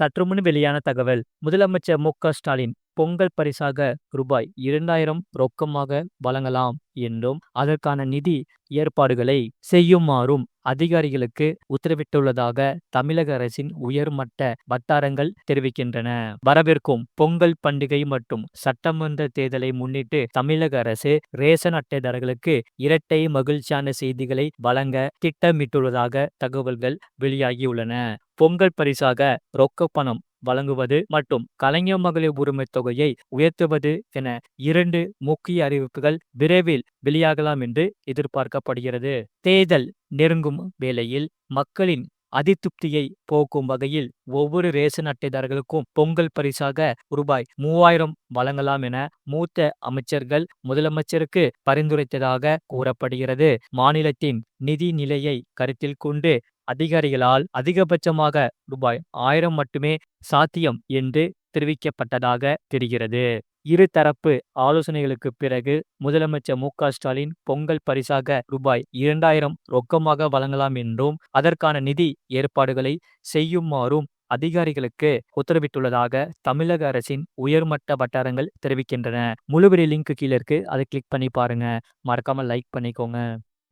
சற்று முன் வெளியான தகவல். முதலமைச்சர் மு. ஸ்டாலின் பொங்கல் பரிசாக ரூபாய் இரண்டாயிரம் ரொக்கமாக வழங்கலாம் என்றும் அதற்கான நிதி ஏற்பாடுகளை செய்யுமாறும் அதிகாரிகளுக்கு உத்தரவிட்டுள்ளதாக தமிழக அரசின் உயர்மட்ட வட்டாரங்கள் தெரிவிக்கின்றன. வரவிருக்கும் பொங்கல் பண்டிகை மற்றும் சட்டமன்ற தேர்தலை முன்னிட்டு தமிழக அரசு ரேஷன் அட்டைதாரர்களுக்கு இரட்டை மகிழ்ச்சியான செய்திகளை வழங்க திட்டமிட்டுள்ளதாக தகவல்கள் வெளியாகியுள்ளன. பொங்கல் பரிசாக ரொக்க பணம் வழங்குவது மற்றும் கலைஞர் மகளிர் உரிமை தொகையை உயர்த்துவது என இரண்டு முக்கிய அறிவிப்புகள் விரைவில் வெளியாகலாம் என்று எதிர்பார்க்கப்படுகிறது. தேர்தல் நெருங்கும் வேளையில் மக்களின் அதிருப்தியை போக்கும் வகையில் ஒவ்வொரு ரேஷன் அட்டைதாரர்களுக்கும் பொங்கல் பரிசாக ரூபாய் மூவாயிரம் வழங்கலாம் என மூத்த அமைச்சர்கள் முதலமைச்சருக்கு பரிந்துரைத்ததாக கூறப்படுகிறது. மாநிலத்தின் நிதி நிலையை கருத்தில் கொண்டு அதிகாரிகளால் அதிகபட்சமாக ரூபாய் ஆயிரம் மட்டுமே சாத்தியம் என்று தெரிவிக்கப்பட்டதாக தெரிகிறது. இருதரப்பு ஆலோசனைகளுக்கு பிறகு முதலமைச்சர் மு. ஸ்டாலின் பொங்கல் பரிசாக ரூபாய் இரண்டாயிரம் ரொக்கமாக வழங்கலாம் என்றும் அதற்கான நிதி ஏற்பாடுகளை செய்யுமாறும் அதிகாரிகளுக்கு உத்தரவிட்டுள்ளதாக தமிழக அரசின் உயர்மட்ட வட்டாரங்கள் தெரிவிக்கின்றன. முழுவரி லிங்க் கீழே இருக்கு. அதை கிளிக் பண்ணி பாருங்க. மறக்காம லைக் பண்ணிக்கோங்க.